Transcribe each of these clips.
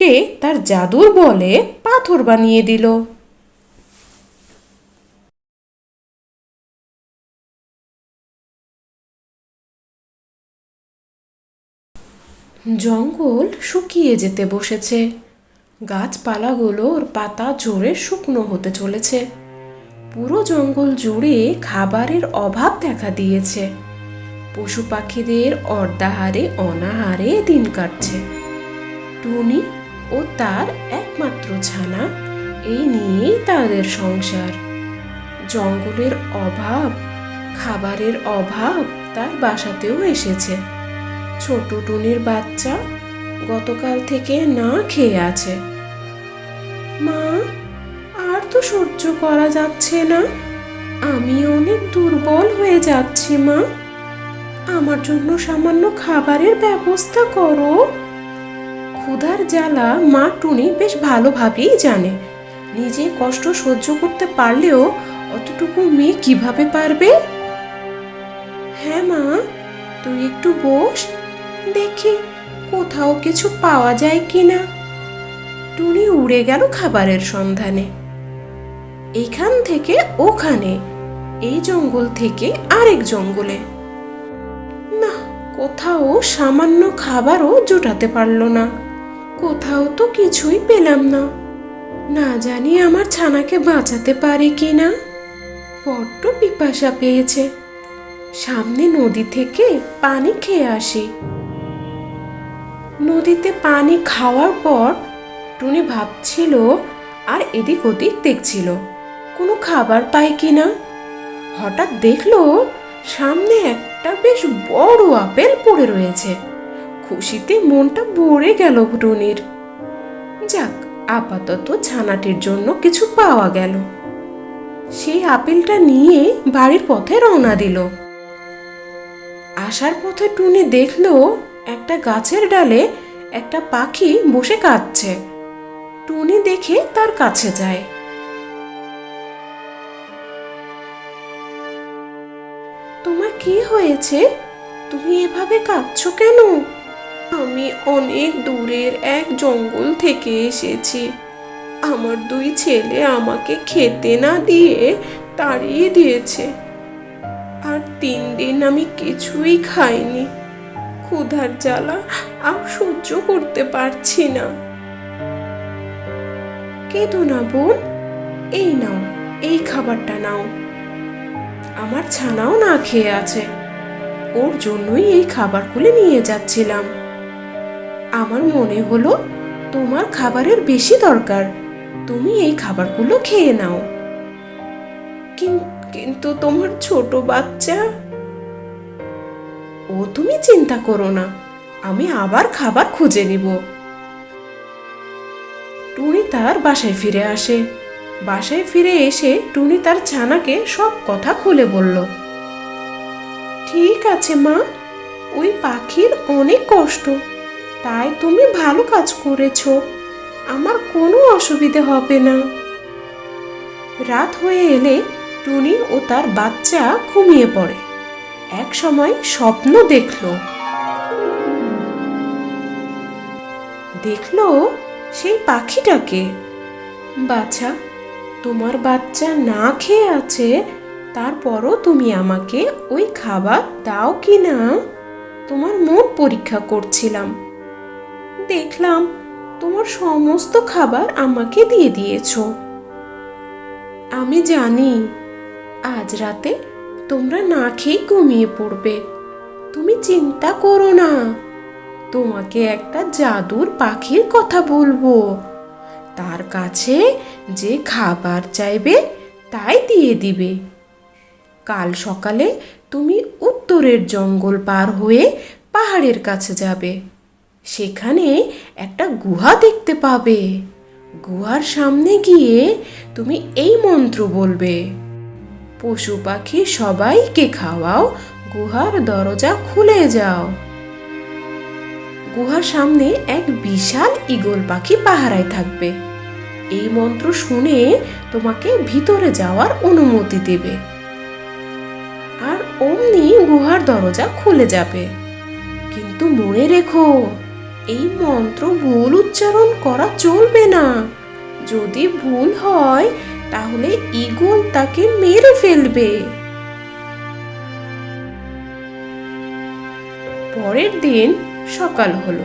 কে তার জাদুর বলে পাথর বানিয়ে দিল। জঙ্গল শুকিয়ে যেতে বসেছে। গাছপালাগুলোর পাতা ঝরে শুকনো হতে চলেছে। পুরো জঙ্গল জুড়ে খাবারের অভাব দেখা দিয়েছে। পশু পাখিদের অর্ধাহারে অনাহারে দিন কাটছে। টুনি ও তার একমাত্র ছানা। এই নিয়েই তাদের সংসার। জঙ্গলের অভাব, খাবারের অভাব তার বাসাতেও এসেছে। ছোট টুনির বাচ্চা গতকাল থেকে না খেয়ে আছে। মা, আর তো সহ্য করা যাচ্ছে না। আমি অনেক দুর্বল হয়ে যাচ্ছি, মা। আমার জন্য সামান্য খাবারের ব্যবস্থা করো। ক্ষুধার জ্বালা মা টুনি বেশ ভালোভাবেই জানে। নিজে কষ্ট সহ্য করতে পারলেও অতটুকু মেয়ে কীভাবে পারবে? হ্যাঁ মা, তুই একটু বস, দেখি কোথাও কিছু পাওয়া যায় কিনা। টুনি উড়ে গেল খাবারের সন্ধানে। এখান থেকে ওখানে, এই জঙ্গল থেকে আরেক জঙ্গলে। না, কোথাও সামান্য খাবারও জোটাতে পারল না। কোথাও তো কিছুই পেলাম না। না জানি আমার ছানাকে বাঁচাতে পারি কি না। বড্ড পিপাসা পেয়েছে। সামনে নদী থেকে পানি খেয়ে আসি। নদীতে পানি খাওয়ার পর টুনি ভাবছিল, আর এদিক ওদিক দেখছিল, কোনো খাবার পায় কিনা হঠাৎ দেখল, সামনে একটা বেশ বড় আপেল পড়ে রয়েছে। খুশিতে মনটা ভরে গেল টুনির যাক, আপাতত ছানাটির জন্য কিছু পাওয়া গেল। সেই আপেলটা নিয়ে বাড়ির পথে রওনা দিল। আসার পথে টুনি দেখল একটা গাছের ডালে একটা পাখি বসে কাঁদছে। টুনি দেখে তার কাছে যায়। তোমার কি হয়েছে? তুমি এভাবে কাঁদছো কেন? আমি অনেক দূরের এক জঙ্গল থেকে এসেছি। আমার দুই ছেলে আমাকে খেতে না দিয়ে তাড়িয়ে দিয়েছে। আর তিন দিন আমি কিছুই খাইনি। ক্ষুধার জ্বালা আর সহ্য করতে পারছি না। কেঁদো না বোন, এই নাও, এই খাবারটা নাও। আমার ছানাও না খেয়ে আছে। ওর জন্যই এই খাবারগুলো নিয়ে যাচ্ছিলাম। আমার মনে হলো তোমার খাবারের বেশি দরকার। তুমি এই খাবারগুলো খেয়ে নাও। কিন- কিন্তু তোমার ছোট বাচ্চা। ও তুমি চিন্তা করো না, আমি আবার খাবার খুঁজে নিব। টুনি তার বাসায় ফিরে আসে। বাসায় ফিরে এসে টুনি তার ছানাকে সব কথা খুলে বলল, ঠিক আছে মা, ওই পাখির অনেক কষ্ট। তাই তুমি ভালো কাজ করেছ। আমার কোনো অসুবিধে হবে না। রাত হয়ে এলে টুনি ও তার বাচ্চা ঘুমিয়ে পড়ে। এক সময় স্বপ্ন দেখল। দেখল সেই পাখিটাকে। বাছা, তোমার বাচ্চা না খেয়ে আছে, তারপরও তুমি আমাকে ওই খাবার দাও কি না? তোমার মন পরীক্ষা করছিলাম। দেখলাম, তোমার সমস্ত খাবার আমাকে দিয়ে দিয়েছ। আমি জানি, আজ রাতে তোমরা না খেয়ে ঘুমিয়ে পড়বে। তুমি চিন্তা করো না। তোমাকে একটা জাদুর পাখির কথা বলব। তার কাছে যে খাবার চাইবে, তাই দিয়ে দিবে। কাল সকালে তুমি উত্তরের জঙ্গল পার হয়ে পাহাড়ের কাছে যাবে। সেখানে একটা গুহা দেখতে পাবে। গুহার সামনে গিয়ে তুমি এই মন্ত্র বলবে, পশু পাখি সবাইকে খাওয়াও, গুহার দরজা খুলে যাও। গুহার সামনে এক বিশাল ঈগল পাখি পাহারায় থাকবে। এই মন্ত্র শুনে তোমাকে ভিতরে যাওয়ার অনুমতি দেবে। আর অমনি গুহার দরজা খুলে যাবে। কিন্তু মনে রেখো এই মন্ত্র ভুল উচ্চারণ করা চলবে না। যদি ভুল হয়, তাহলে ইগল তাকে মেরে ফেলবে। পরের দিন সকাল হলো।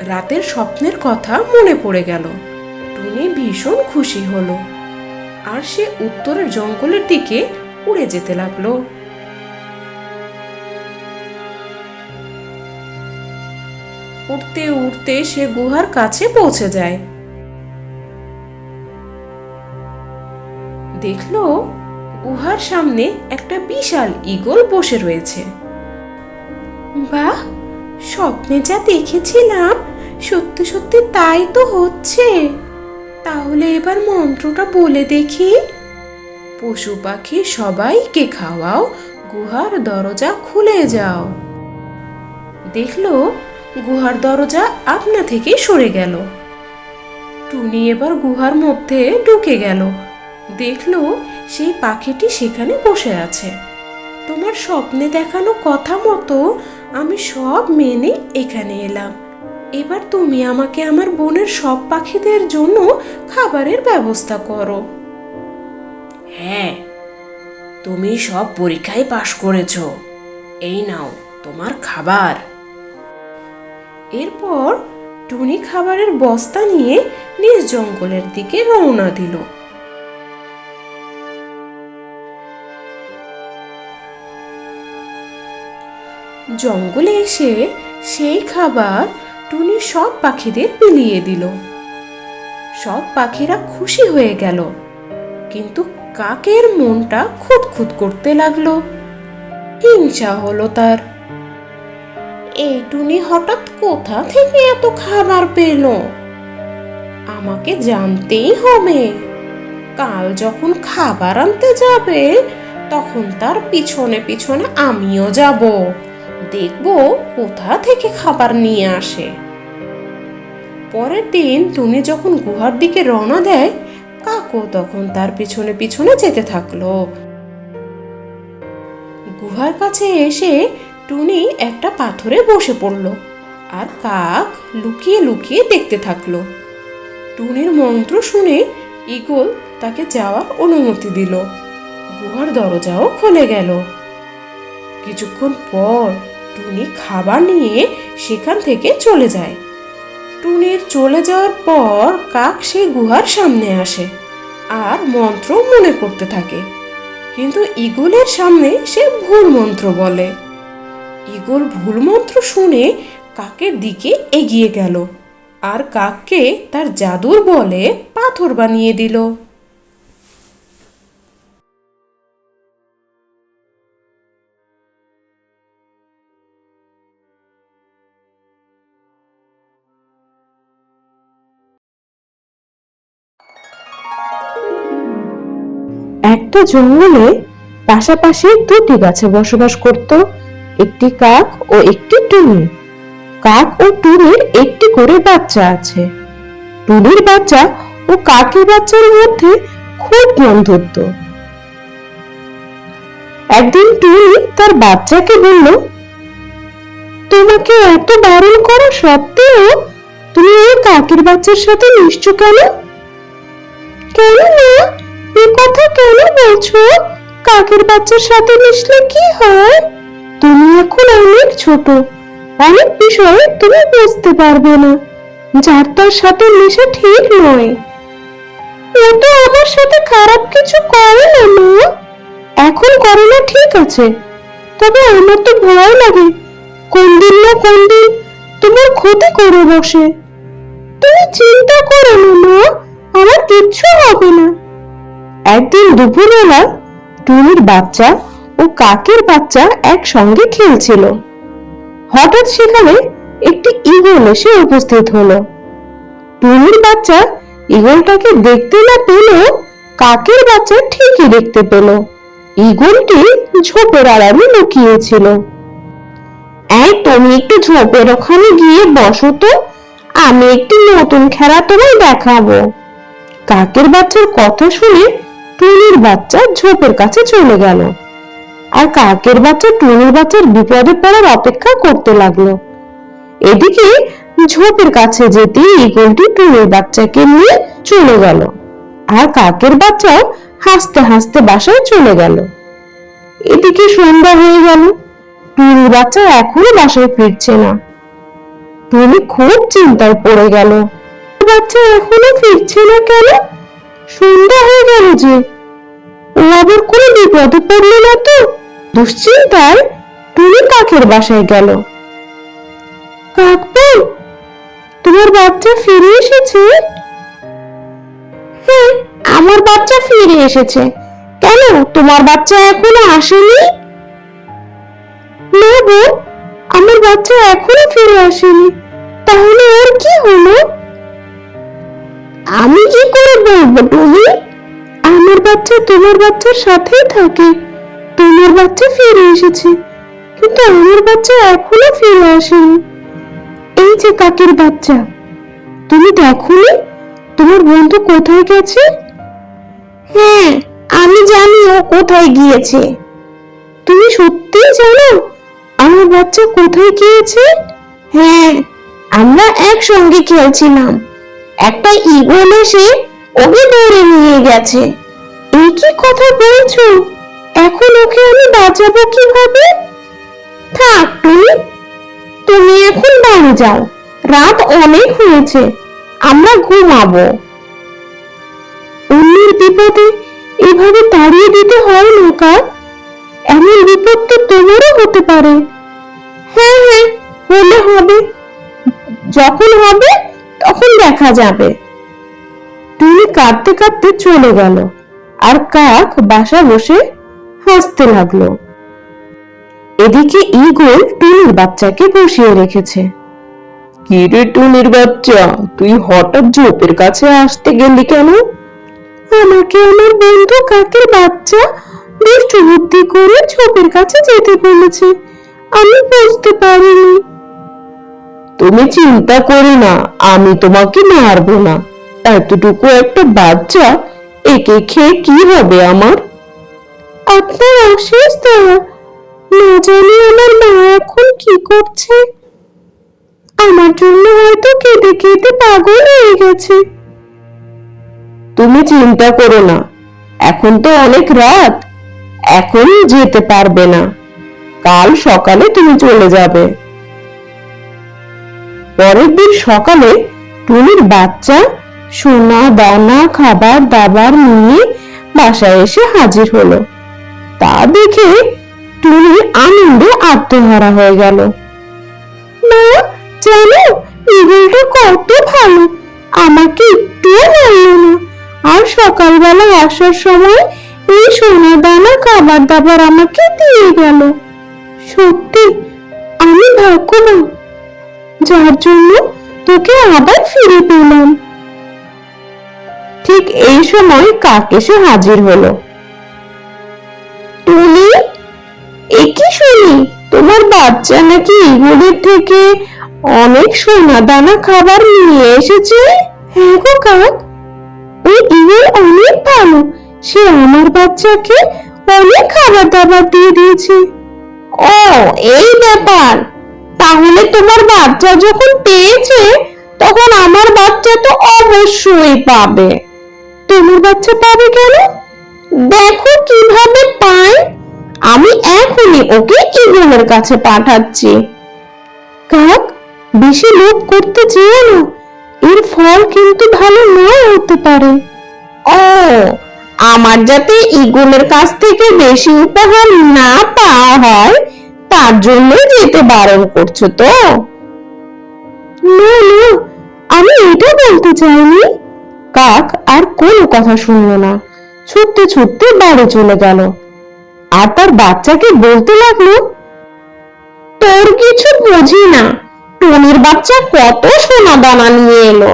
রাতের স্বপ্নের কথা মনে পড়ে গেল। টুনি ভীষণ খুশি হলো। আর সে উত্তরের জঙ্গলের দিকে উড়ে যেতে লাগল। উঠতে উঠতে সে গুহার কাছে পৌঁছে যায়। দেখল গুহার সামনে একটা বিশাল ঈগল বসে রয়েছে। বাহ, স্বপ্নে যা দেখেছিলাম, সত্যি সত্যি তাই তো হচ্ছে। তাহলে এবার মন্ত্রটা বলে দেখি। পশু পাখি সবাইকে খাওয়াও, গুহার দরজা খুলে যাও। দেখল গুহার দরজা আপনা থেকে সরে গেল। টুনি এবার গুহার মধ্যে ঢুকে গেল। দেখল সেই পাখিটি সেখানে বসে আছে। তোমার স্বপ্নে দেখানো কথা মতো আমি সব মেনে এখানে এলাম। এবার তুমি আমাকে আমার বোনের সব পাখিদের জন্য খাবারের ব্যবস্থা করো। হ্যাঁ তুমি সব পরীক্ষায় পাশ করেছ। এই নাও তোমার খাবার। এরপর টুনি খাবারের বস্তা নিয়ে নিজ জঙ্গলের দিকে রওনা দিল। জঙ্গলে এসে সেই খাবার টুনি সব পাখিদের বিলিয়ে দিল। সব পাখিরা খুশি হয়ে গেল, কিন্তু কাকের মনটা খুঁতখুত করতে লাগল। হিংসা হলো তার। এই টুনি হঠাৎ কোথা থেকে এত খাবার পেল? আমাকে জানতেই হবে। কাল যখন খাবার আনতে যাবে, তখন তার পিছনে পিছনে আমিও যাব। দেখব কোথা থেকে খাবার নিয়ে আসে। পরের দিন টুনি যখন গুহার দিকে রওনা দেয় কাকও তখন তার পিছনে পিছনে যেতে থাকল। গুহার কাছে এসে টুনি একটা পাথরে বসে পড়ল আর কাক লুকিয়ে লুকিয়ে দেখতে থাকল। টুনির মন্ত্র শুনে ইগল তাকে যাওয়ার অনুমতি দিল। গুহার দরজাও খুলে গেল। কিছুক্ষণ পর টুনি খাবার নিয়ে সেখান থেকে চলে যায়। টুনির চলে যাওয়ার পর কাক সেই গুহার সামনে আসে আর মন্ত্র মনে করতে থাকে। কিন্তু ইগলের সামনে সে ভুল মন্ত্র বলে। ইগল ভুল মন্ত্র শুনে কাকের দিকে এগিয়ে গেল আর কাককে তার জাদুর বলে পাথর বানিয়ে দিল। একটা জঙ্গলে পাশাপাশি দুটি গাছে বসবাস করত একটি কাক ও একটি টুনি। কাক ও টুনির একটি করে বাচ্চা আছে। টুনির বাচ্চা ও কাকের বাচ্চার মধ্যে খুব বন্ধুত্ব। একদিন টুনি তার বাচ্চাকে বলল, তোমাকে এত বারণ করা সত্ত্বেও তুমি ওই কাকের বাচ্চার সাথে মিশছো কেন? কেন না এ কথা কেন বলছো? কাকের বাচ্চার সাথে মিশলে কি হয়? তুমি এখন অনেক ছোট। অনেক বিষয়ে তুমি বুঝতে পারবে না। যার তার সাথে মিশে ঠিক নয়। ও তো আমার সাথে খারাপ কিছু করে না, মা। এখন করে না, ঠিক আছে। তবে আমার তো ভয় লাগে। কোন দিন না কোন দিন তোমার ক্ষতি করে বসে। তুমি চিন্তা করো না, মা। আমার কিচ্ছু হবে না। একদিন দুপুরবেলা টুনির বাচ্চা ও কাকের বাচ্চা একসঙ্গে খেলছিল। হঠাৎ সেখানে একটি ঈগল এসে উপস্থিত হলো। টুনির বাচ্চা ঈগলটাকে দেখতে না পেলেও কাকের বাচ্চা ঠিকই দেখতে পেল। ঈগলটি ঝোপের আড়ালে লুকিয়েছিল। এই, তুমি একটু ঝোপের ওখানে গিয়ে বসো তো, আমি একটি নতুন খেলা তোমায় দেখাবো। কাকের বাচ্চার কথা শুনে টুনির বাচ্চা ঝোপের কাছে চলে গেল। আর কাকের বাচ্চা টুনির বাচ্চার বিপদে পড়ার অপেক্ষা করতে লাগল। এদিকে ঝোপের কাছে যেতে ইগলটি টুনির বাচ্চাকে নিয়ে চলে গেল আর কাকের বাচ্চাও হাসতে হাসতে বাসায় চলে গেল। এদিকে সন্ধ্যা হয়ে গেল। টুনির বাচ্চা এখনও বাসায় ফিরছে না। টুনি খুব চিন্তায় পড়ে গেল। বাচ্চা এখনও ফিরছে না কেন? সন্ধ্যা হয়ে গেল যে। ও আবার কোনো বিপদে পড়ল না তো? দুশ্চিন্তায় টুনি কাকের বাসায় গেল? কাকু তোমার বাচ্চা ফিরে এসেছে? হ্যাঁ আমার বাচ্চা ফিরে এসেছে। কেন, তোমার বাচ্চা এখনও আসেনি? না গো আমার বাচ্চা এখনও ফিরে আসেনি। তাহলে ওর কি হলো? আমি কি করে বলব তুমি? আমার বাচ্চা তোমার বাচ্চার সাথেই থাকে। তোমার বাচ্চা ফিরে এসেছে। কিন্তু আমার বাচ্চা এখনও ফিরে আসেনি। এই যে কাকের বাচ্চা তুমি দেখোনি? তোমার বন্ধু কোথায় গেছে? হ্যাঁ আমি জানি ও কোথায় গিয়েছে। তুমি সত্যিই জানো আমার বাচ্চা কোথায় গিয়েছে? হ্যাঁ আমরা একসঙ্গে খেলছিলাম। একটা ইগল এসে ওকে ধরে নিয়ে গেছে। এই কি কথা বলছো? এখন ওকে আমি বাঁচাবো কীভাবে? থাক তুমি তুমি এখন বাড়ি যাও। রাত অনেক হয়েছে। আমরা ঘুমাবো। অন্যের বিপদে এভাবে তাড়িয়ে দিতে হয় না কাক এমন বিপদ তো তোমারও হতে পারে। হ্যাঁ হ্যাঁ হলে হবে। যখন হবে, তখন দেখা যাবে। টুনি কাঁদতে কাঁদতে চলে গেল। আর কাক বাসা বসে হাসতে লাগল। এদিকে ইগল টুনির বাচ্চাকে বসিয়ে রেখেছে। কি রে টুনির বাচ্চা? তুই হঠাৎ ঝোপের কাছে আসতে গেলি কেন? আমাকে আমার বন্ধু কাকের বাচ্চা দুষ্টু বুদ্ধি করে ঝোপের কাছে যেতে বলেছে। আমি বুঝতে পারিনি। তুমি চিন্তা করো না আমি তোমাকে মারবো না। এতটুকু একটা বাচ্চা একে খেয়ে কি হবে আমার? আপনার অশেষ দয়া। না জানি আমার মা এখন কি করছে। আমার জন্য হয়তো কেঁদে কেঁদে পাগল হয়ে গেছে। তুমি চিন্তা করো না। এখন তো অনেক রাত। এখন যেতে পারবে না। কাল সকালে তুমি চলে যাবে। পরের দিন সকালে টুনির বাচ্চা সোনা, দানা, খাবার, দাবার নিয়ে বাসায় এসে হাজির হলো। তা দেখে টুনি আনন্দে আত্মহারা হয়ে গেল। মা, জানো ইগলটা কত ভালো। আমাকে একটুও মারলো না। আর সকালবেলা আসার সময় এই সোনা দানা খাবার দাবার আমাকে দিয়ে গেল। সত্যি, আমি ভাগ্যবান যার জন্য তোকে আবার ফিরে পেলাম। ঠিক এই সময় কাক এসে হাজির হলো। তোমার বাচ্চা নাকি ইগলের থেকে অনেক সোনা দানা খাবার নিয়ে এসেছে? হ্যাঁ গো কাক, ওই ইগল অনেক ভালো। সে আমার বাচ্চাকে অনেক খাবার দাবার দিয়ে দিয়েছে। ও, এই ব্যাপার। তাহলে তোমার বাচ্চা যখন পেয়েছে, তখন আমার বাচ্চা তো অবশ্যই পাবে। তোমার বাচ্চা পাবে কেন? দেখো কীভাবে পায়। আমি এখনই ওকে ইগলের কাছে পাঠাচ্ছি। কাক, বেশি লোভ করতে চেয়ে না। এর ফল কিন্তু ভালো নয় হতে পারে। ও, আমার যাতে ইগলের কাছ থেকে বেশি উপহার না পাওয়া হয়, তার জন্য যেতে বারণ করছ তো? না না, আমি এটা বলতে চাইনি। কাক আর কোনো কথা শুনলো না। ছুটতে ছুটতে বাড়ি চলে গেল। আর তার বাচ্চাকে বলতে লাগল, তোর কিছু বুঝি না। টনির বাচ্চা কত সোনা দানা নিয়ে এলো,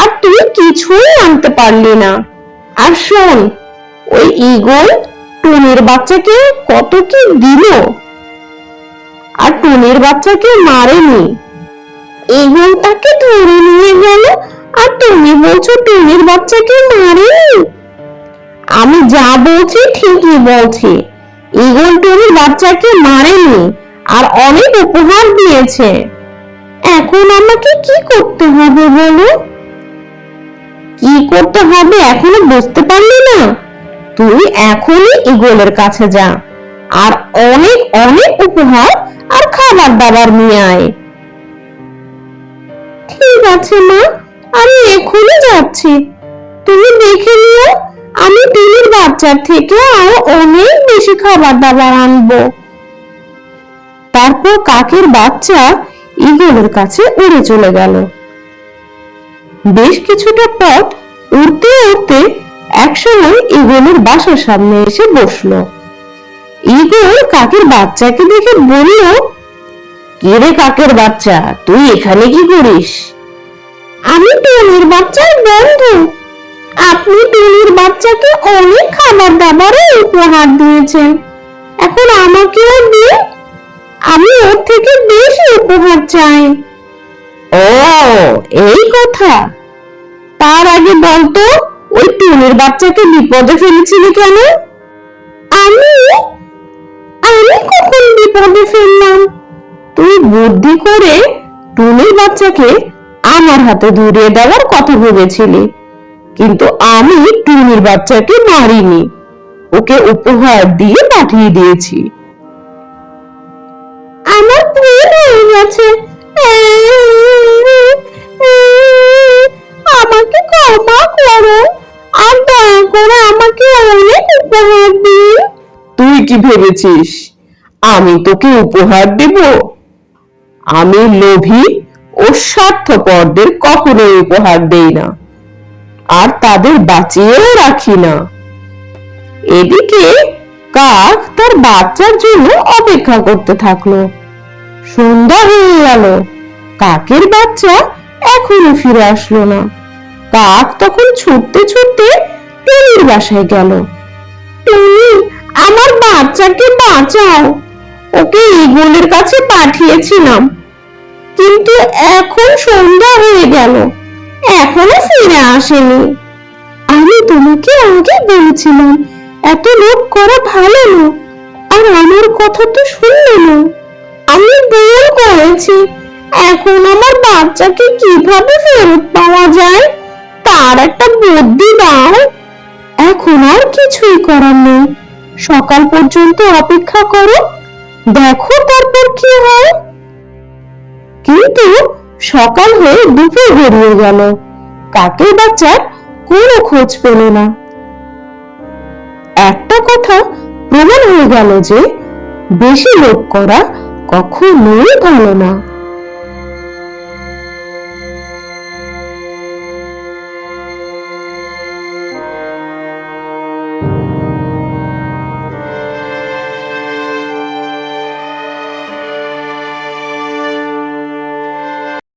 আর তুই কিছুই আনতে পারলি না। আর শোন, ওই ইগল টনির বাচ্চাকে কত কি দিল, আর টনির বাচ্চাকে মারেনি। ইগল তাকে ধরে নিয়ে গেল, আর তুমি বলছো টনির বাচ্চাকে মারেনি? আমি যা বলছি ঠিকই বলছি। ইগল টনির বাচ্চাকে মারেনি আর অনেক উপহার দিয়েছে। এখন আমাকে কি করতে হবে বলো? কি করতে হবে এখনও বুঝতে পারলি না? তুই এখনই ইগলের কাছে যা আর অনেক অনেক উপহার আর খাবার দাবার নিয়ে আয়। ঠিক আছে মা, আমি এখনই যাচ্ছি। তুমি দেখে নিও আমি টিনির বাচ্চার থেকে আরও অনেক বেশি খাবার দাবার আনব। তারপর কাকের বাচ্চা ইগলের কাছে উড়ে চলে গেল। বেশ কিছুটা পথ উড়তে উড়তে একসময় ইগলের বাসার সামনে এসে বসল। ইগল কাকের বাচ্চাকে দেখে বলল রে কাকের বাচ্চা, তুই এখানে কি করিস? আমি টুনির বাচ্চার বন্ধু। আপনি টুনির বাচ্চাকে অনেক খাবার দাবারে উপহার দিয়েছেন। এখন আমাকেও দিন আমি ওর থেকে বেশি উপহার চাই। ও এই কথা? তার আগে বলতো ওই টুনির বাচ্চাকে বিপদে ফেলেছিলি কেন? আমি? আমি কখন বিপদে ফেললাম? তুই বুদ্ধি করে টুনির বাচ্চাকে আমার হাতে ধরিয়ে দেওয়ার কথা ভেবেছিলি। কিন্তু আমি টুনির বাচ্চাকে মারিনি। ওকে উপহার দিয়ে পাঠিয়ে দিয়েছি। আমার ভুল হয়ে গেছে আমাকে ক্ষমা করো আর দয়া করে আমাকে অনেক উপহার দিন। তুই কি ভেবেছিস? আমি তোকে উপহার দেব? আমি লোভী ও স্বার্থপরদের কখনোই উপহার দেই না। আর তাদের বাঁচিয়েও রাখি না। এদিকে কাক তার বাচ্চার জন্য অপেক্ষা করতে থাকল। সন্ধ্যা হয়ে গেল। কাকের বাচ্চা এখনও ফিরে আসলো না। কাক তখন ছুটতে ছুটতে টুনির বাসায় গেল। টুনি, আমার বাচ্চাকে বাঁচাও। ওকে ইগলের কাছে পাঠিয়েছিলাম। কিন্তু এখন সন্ধ্যা হয়ে গেল। এখনও ফিরে আসেনি। আমি তোমাকে আগে বলেছিলাম, এত লোভ করা ভালো না। আর আমার কথা তো শুনলে না। আমি ভুল করেছি। এখন আমার বাচ্চাকে কীভাবে ফেরত পাওয়া যায়? তার একটা বুদ্ধি দাও। এখন আর কিছুই করার নেই। সকাল পর্যন্ত অপেক্ষা করো। দেখো তারপর কি হয়। কিন্তু সকাল হয়ে দুপুর গড়িয়ে গেল। কাকের বাচ্চার কোনো খোঁজ পেল না। একটা কথা প্রমাণ হয়ে গেল যে, বেশি লোক করা কখনোই ভালো না।